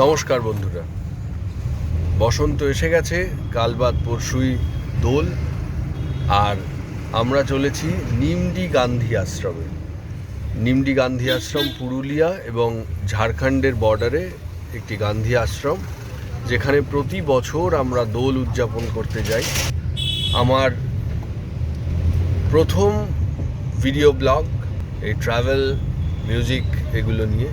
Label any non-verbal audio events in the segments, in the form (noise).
নমস্কার বন্ধুরা। বসন্ত এসে গেছে, কাল বাদ পরশুই দোল, আর আমরা চলেছি নিমডি গান্ধী আশ্রমে। নিমডি গান্ধী আশ্রম পুরুলিয়া এবং ঝাড়খণ্ডের বর্ডারে একটি গান্ধী আশ্রম, যেখানে প্রতি বছর আমরা দোল উদযাপন করতে যাই। আমার প্রথম ভিডিও ব্লগ, এই ট্রাভেল মিউজিক এগুলো নিয়ে।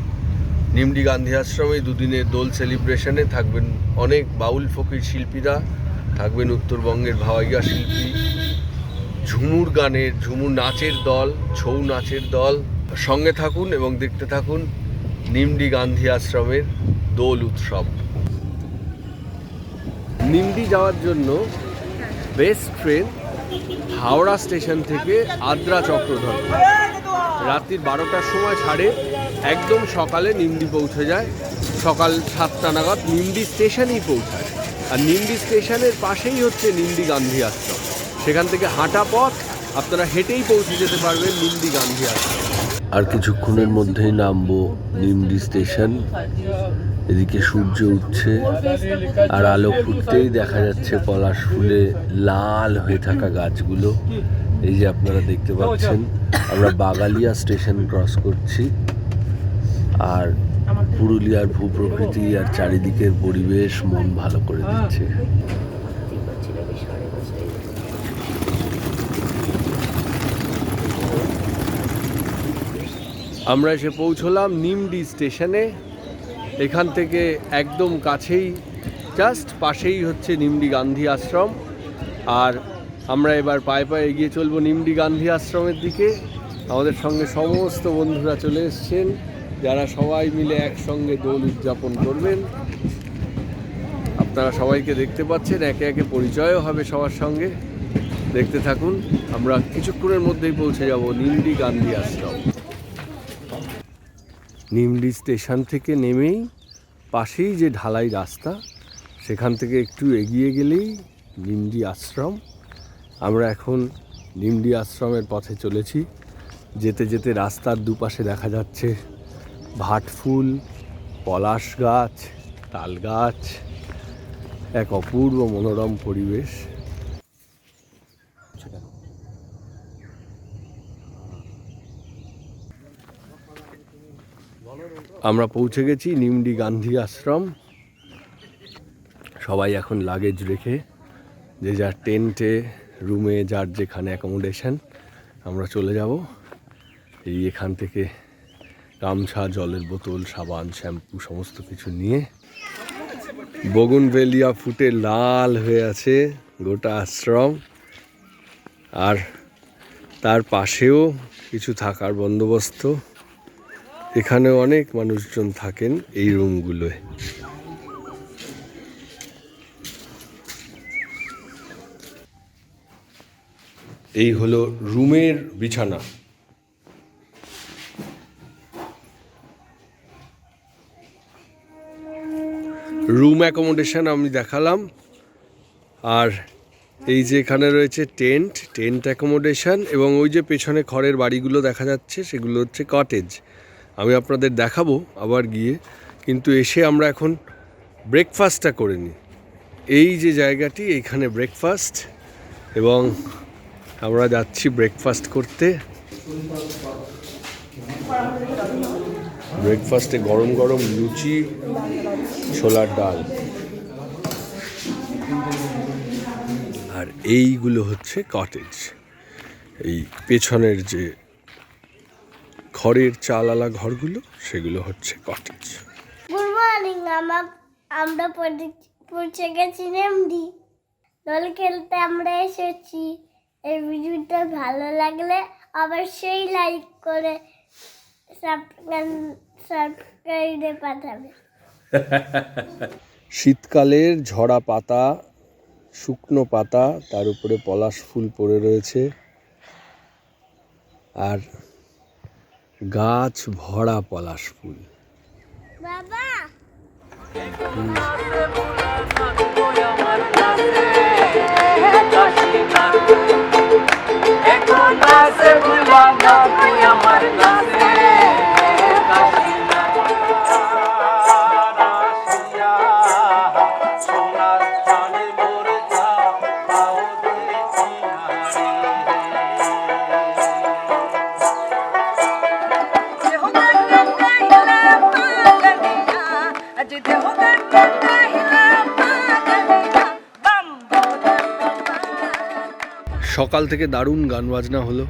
নিমডি গান্ধী আশ্রমে দুদিনের দোল সেলিব্রেশনে থাকবেন অনেক বাউল ফকির শিল্পীরা, থাকবেন উত্তরবঙ্গের ভাওয়াইয়া শিল্পী, ঝুমুর গানের, ঝুমুর নাচের দল, ছৌ নাচের দল। সঙ্গে থাকুন এবং দেখতে থাকুন নিমডি গান্ধী আশ্রমের দোল উৎসব। নিমডি যাওয়ার জন্য বেস্ট ট্রেন হাওড়া স্টেশন থেকে আদ্রা চক্রধর। রাত্রির বারোটার সময় ছাড়ে একদম সকালে নিমডি পৌঁছে যায়। সকাল সাতটা নাগাদ নিমডি স্টেশনেই পৌঁছায়। আর নিমডি স্টেশনের পাশেই হচ্ছে নিমডি গান্ধী আশ্রম। সেখান থেকে হাঁটা পথ, আপনারা হেঁটেই পৌঁছে যেতে পারবেন নিমডি গান্ধী আশ্রম। আর কিছুক্ষণের মধ্যেই নামবো নিমডি স্টেশন। এদিকে সূর্য উঠছে আর আলো ফুটতেই দেখা যাচ্ছে পলাশ ফুলে লাল হয়ে থাকা গাছগুলো। এই যে আপনারা দেখতে পাচ্ছেন, আমরা বাগালিয়া স্টেশন ক্রস করছি। আর পুরুলিয়ার ভূপ্রকৃতি আর চারিদিকের পরিবেশ মন ভালো করে দিচ্ছে। আমরা এসে পৌঁছলাম নিমডি স্টেশনে। এখান থেকে একদম কাছেই জাস্ট পাশেই হচ্ছে নিমডি গান্ধী আশ্রম। আর আমরা এবার পায়ে পায়ে এগিয়ে চলবো নিমডি গান্ধী আশ্রমের দিকে। আমাদের সঙ্গে সমস্ত বন্ধুরা চলে এসছেন। যারা সবাই মিলে একসঙ্গে দোল উদযাপন করবেন, আপনারা সবাইকে দেখতে পাচ্ছেন, একে একে পরিচয়ও হবে সবার সঙ্গে। দেখতে থাকুন, আমরা কিছুক্ষণের মধ্যেই পৌঁছে যাব নিমডি গান্ধী আশ্রম। নিমডি স্টেশন থেকে নেমেই পাশেই যে ঢালাই রাস্তা, সেখান থেকে একটু এগিয়ে গেলেই নিমডি আশ্রম। আমরা এখন নিমডি আশ্রমের পথে চলেছি। যেতে যেতে রাস্তার দুপাশে দেখা যাচ্ছে ভাটফুল পলাশ গাছ, তাল গাছ, এক অপূর্ব মনোরম পরিবেশ। আমরা পৌঁছে গেছি নিমডি গান্ধী আশ্রম। সবাই এখন লাগেজ রেখে, যে যার টেন্টে, রুমে, যার যেখানে অ্যাকোমোডেশন আমরা চলে যাব। এই এখান থেকে গামছা, জলের বোতল, সাবান, শ্যাম্পু, সমস্ত কিছু নিয়ে বগুনভেলিয়া ফুটে লাল হয়ে আছে গোটা আশ্রম। আর তার পাশেও কিছু থাকার বন্দোবস্ত। এখানে অনেক মানুষজন থাকেন এই রুমগুলোয়। এই হলো রুমের বিছানা। রুম অ্যাকোমোডেশন আমি দেখালাম। আর এই যে এখানে রয়েছে টেন্ট টেন্ট অ্যাকোমোডেশন এবং ওই যে পেছনে খড়ের বাড়িগুলো দেখা যাচ্ছে, সেগুলো হচ্ছে কটেজ আমি আপনাদের দেখাবো আবার গিয়ে, কিন্তু এসে আমরা এখন ব্রেকফাস্টটা করে নিই। এই যে জায়গাটি এইখানে ব্রেকফাস্ট এবং আমরা যাচ্ছি ব্রেকফাস্ট করতে। ব্রেকফাস্টে গরম গরম লুচি, ছোলার ডাল। আর এইগুলো হচ্ছে কটেজ এই পেছনের যে খড়ের চালালা ঘরগুলো, সেগুলো হচ্ছে কটেজ গুড মর্নিং আমার আমরা পৌঁছে গেছি নেমডি দোল খেলতে আমরা এসেছি। এই ভিডিওটা ভালো লাগলে অবশ্যই লাইক করে সাবস্ক্রাইবে পাঠাবে। (laughs) শীতকালের ঝরা পাতা শুকনো পাতা তার উপরে পলাশ ফুল পড়ে রয়েছে। আর গাছ ভরা পলাশ ফুল। বাবা! সকাল থেকে দারুণ গান বাজনা হলো।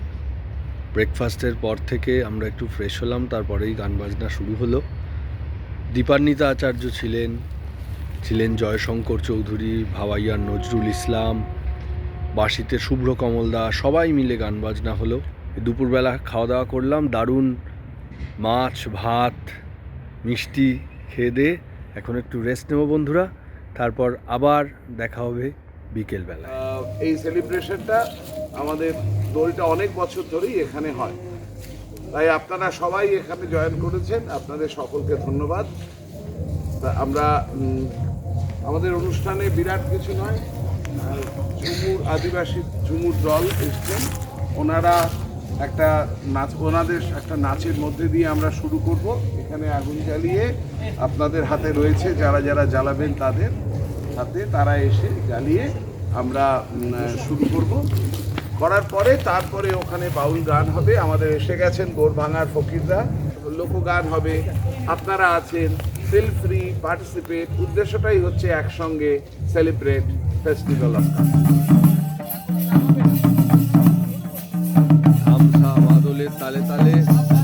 ব্রেকফাস্টের পর থেকে আমরা একটু ফ্রেশ হলাম, তারপরেই গান বাজনা শুরু হলো। দীপান্বিতা আচার্য ছিলেন ছিলেন জয়শঙ্কর চৌধুরী ভাওয়াইয়ার নজরুল ইসলাম, বাঁশিতে শুভ্র কমল দাস সবাই মিলে গান বাজনা হলো। দুপুরবেলা খাওয়া দাওয়া করলাম, দারুণ মাছ, ভাত, মিষ্টি খেয়ে দিয়ে এখন একটু রেস্ট নেব বন্ধুরা, তারপর আবার দেখা হবে বিকেলবেলা এই সেলিব্রেশনটা আমাদের দোলটা অনেক বছর ধরেই এখানে হয়। তাই আপনারা সবাই এখানে জয়েন করেছেন, আপনাদের সকলকে ধন্যবাদ। আমরা আমাদের অনুষ্ঠানে বিরাট কিছু নয় ঝুমুর আদিবাসী, ঝুমুর দল এসছেন। ওনারা একটা নাচ, ওনাদের একটা নাচের মধ্যে দিয়ে আমরা শুরু করব। এখানে আগুন জ্বালিয়ে আপনাদের হাতে রয়েছে, যারা যারা জ্বালাবেন তাদের হাতে, তারা এসে জ্বালিয়ে আমরা শুরু করব। করার পরে তারপরে ওখানে বাউল গান হবে। আমাদের এসে গেছেন গোর ভাঙার ফকিররা। লোকগান হবে। আপনারা আছেন ফিল ফ্রি পার্টিসিপেট উদ্দেশ্যটাই হচ্ছে একসঙ্গে সেলিব্রেট ফেস্টিভ্যাল অফ তালে তালে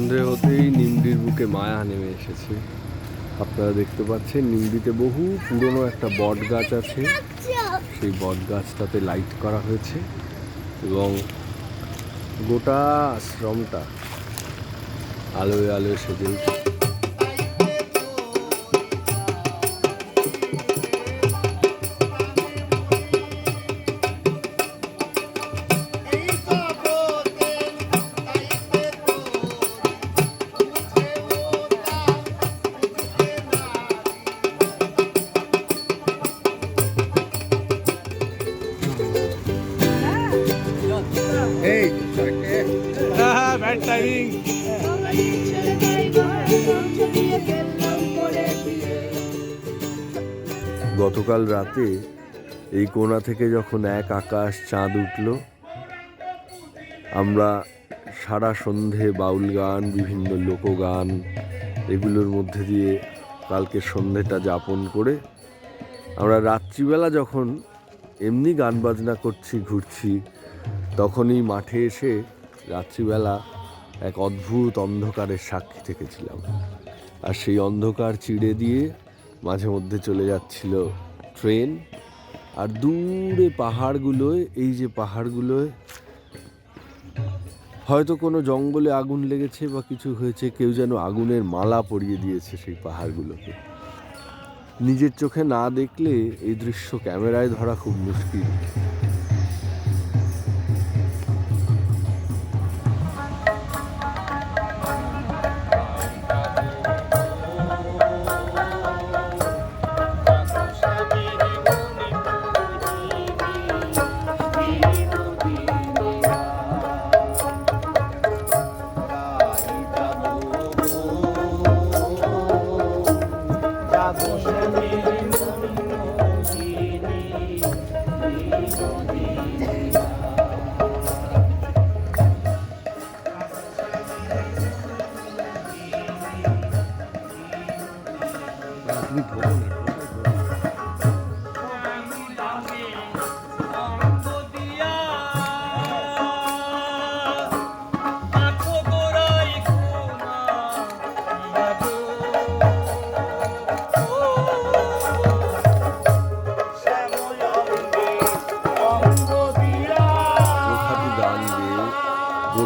সন্ধে হতেই নিমডির বুকে মায়া নেমে এসেছে। আপনারা দেখতে পাচ্ছেন, নিমডিতে বহু পুরনো একটা বট গাছ আছে। সেই বট গাছটাতে লাইট করা হয়েছে এবং গোটা আশ্রমটা আলোয় আলোয় সেজে উঠেছে। গতকাল রাতে এই কোনা থেকে যখন এক আকাশ চাঁদ উঠল, আমরা সারা সন্ধে বাউল গান, বিভিন্ন লোকগান এগুলোর মধ্যে দিয়ে কালকে সন্ধেটা যাপন করে আমরা রাত্রিবেলা যখন এমনি গান বাজনা করছি, ঘুরছি, তখনই মাঠে এসে রাত্রিবেলা এক অদ্ভুত অন্ধকারের সাক্ষী থেকেছিলাম। আর সেই অন্ধকার চিড়ে দিয়ে মাঝে মধ্যে চলে যাচ্ছিল ট্রেন আর দূরে পাহাড়গুলোয়, এই যে পাহাড়গুলোয় হয়তো কোনো জঙ্গলে আগুন লেগেছে বা কিছু হয়েছে, কেউ যেন আগুনের মালা পরিয়ে দিয়েছে সেই পাহাড়গুলোকে। নিজের চোখে না দেখলে এই দৃশ্য ক্যামেরায় ধরা খুব মুশকিল।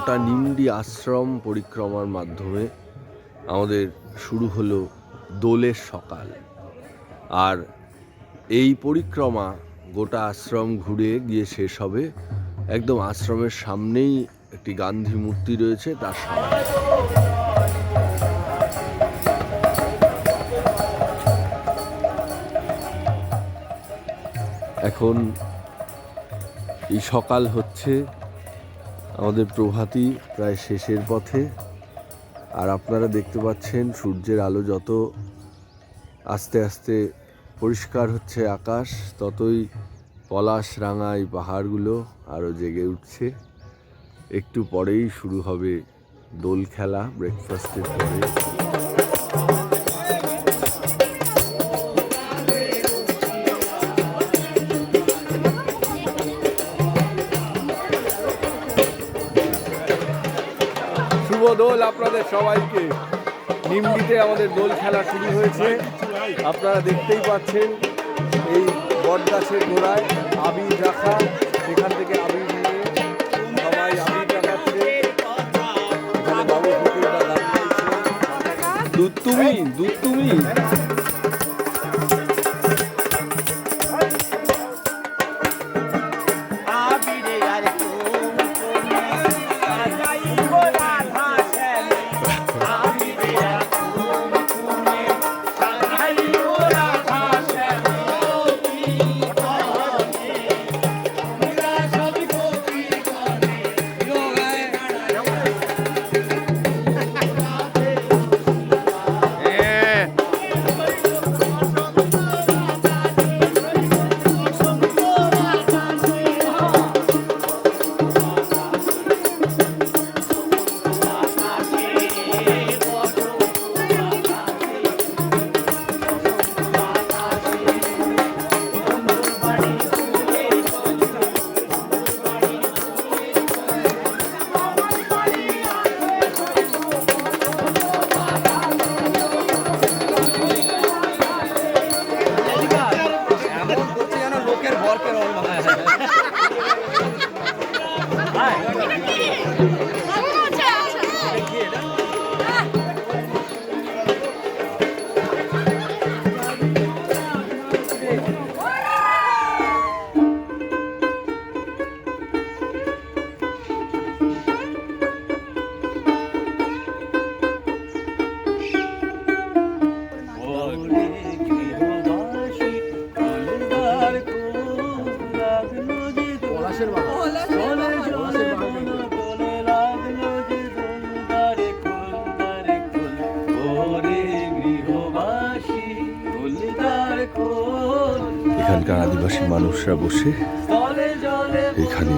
গোটা নিমডি আশ্রম পরিক্রমার মাধ্যমে আমাদের শুরু হলো দোলের সকাল। আর এই পরিক্রমা গোটা আশ্রম ঘুরে গিয়ে শেষ হবে। একদম আশ্রমের সামনেই একটি গান্ধী মূর্তি রয়েছে, তার সামনে। এখন এই সকাল হচ্ছে। আমাদের প্রভাতী প্রায় শেষের পথে। আর আপনারা দেখতে পাচ্ছেন সূর্যের আলো যত আস্তে আস্তে পরিষ্কার হচ্ছে আকাশ, ততই পলাশ, রাঙা এই পাহাড়গুলো আরও জেগে উঠছে। একটু পরেই শুরু হবে দোল খেলা ব্রেকফাস্টের পরে। শুভ দোল আপনাদের সবাইকে। নিমডিতে আমাদের দোল খেলা শুরু হয়েছে। আপনারা দেখতেই পাচ্ছেন এই বটগাছের গোড়ায় আবির রাখা। সেখান থেকে আবির নিয়ে সবাই আবির দুধ তুমি দুধ তুমি। মানুষরা বসে এখানে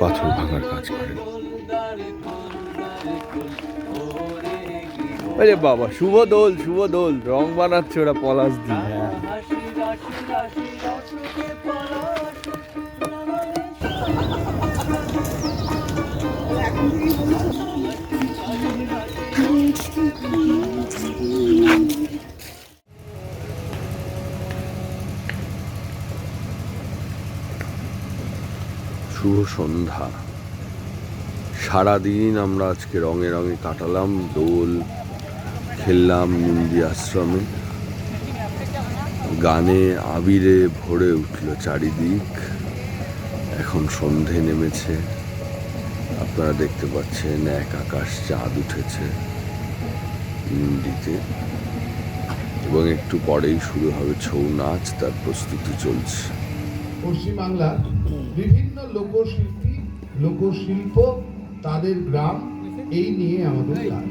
পাথর ভাঙার কাজ করেন আরে বাবা শুভ দোল শুভ দোল। রং বানাচ্ছে ওরা পলাশ দিয়ে শুভ সন্ধ্যা। সারাদিন আমরা আজকে রঙে রঙে কাটালাম, দোল খেললাম নিন্দি আশ্রমে। গানে, আবিরে ভরে উঠল চারিদিক। এখন সন্ধে নেমেছে। আপনারা দেখতে পাচ্ছেন এক আকাশ চাঁদ উঠেছে নিন্দিতে এবং একটু পরেই শুরু হবে ছৌ নাচ, তার প্রস্তুতি চলছে। পশ্চিমবাংলার বিভিন্ন লোকশিল্পী লোকশিল্প তাদের গ্রাম এই নিয়ে আমাদের কাজ।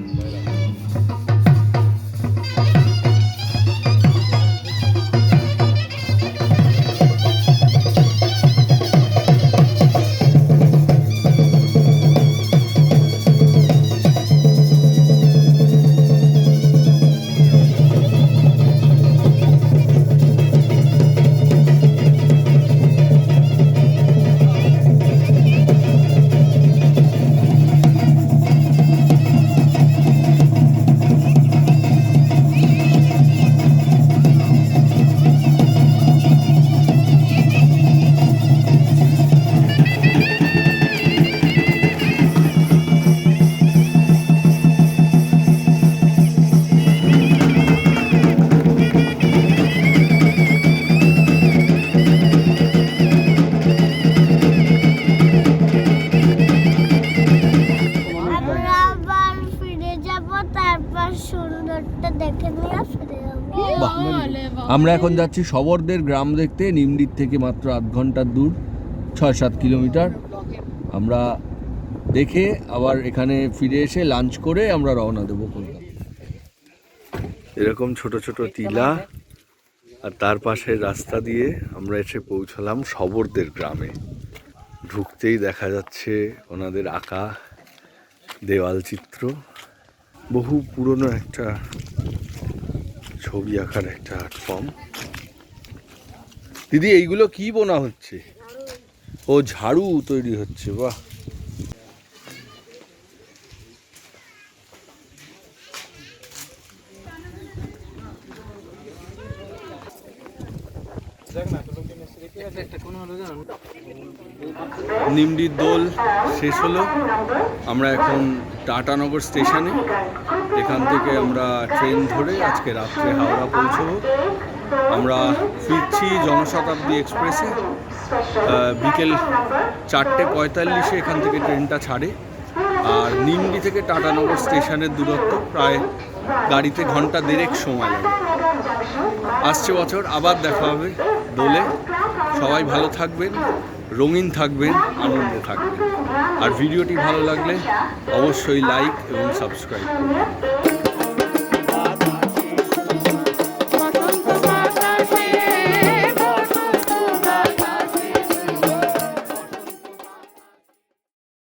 আমরা এখন যাচ্ছি সবরদের গ্রাম দেখতে, নিমডির থেকে মাত্র আধ ঘণ্টার দূর, ছয় সাত কিলোমিটার। আমরা দেখে আবার এখানে ফিরে এসে লাঞ্চ করে আমরা রওনা দেবো কলকাতা। এরকম ছোট ছোট টিলা আর তার পাশে রাস্তা দিয়ে আমরা এসে পৌঁছলাম সবরদের গ্রামে। ঢুকতেই দেখা যাচ্ছে ওনাদের আঁকা দেওয়াল চিত্র। বহু পুরনো একটা ছবি আঁকার একটা আর্ট ফর্ম। দিদি, এইগুলো কি বোনা হচ্ছে? ও ঝাড়ু তৈরি হচ্ছে, বাহ। নিমডির দোল শেষ হলো। আমরা এখন টাটানগর স্টেশনে। এখান থেকে আমরা ট্রেন ধরে আজকে রাত্রে হাওড়া পৌঁছবো। আমরা ফিরছি জনশতাব্দী এক্সপ্রেসে বিকেল চারটে পঁয়তাল্লিশে এখান থেকে ট্রেনটা ছাড়ে। আর নিমডি থেকে টাটানগর স্টেশনের দূরত্ব প্রায় গাড়িতে ঘণ্টা দেড়েক সময় লাগে। আসছে বছর, আবার দেখা হবে দোলে। সবাই ভালো থাকবেন। রঙিন থাকবেন আনন্দ থাকবেন আর ভিডিওটি ভালো লাগলে অবশ্যই লাইক এবং সাবস্ক্রাইব করবেন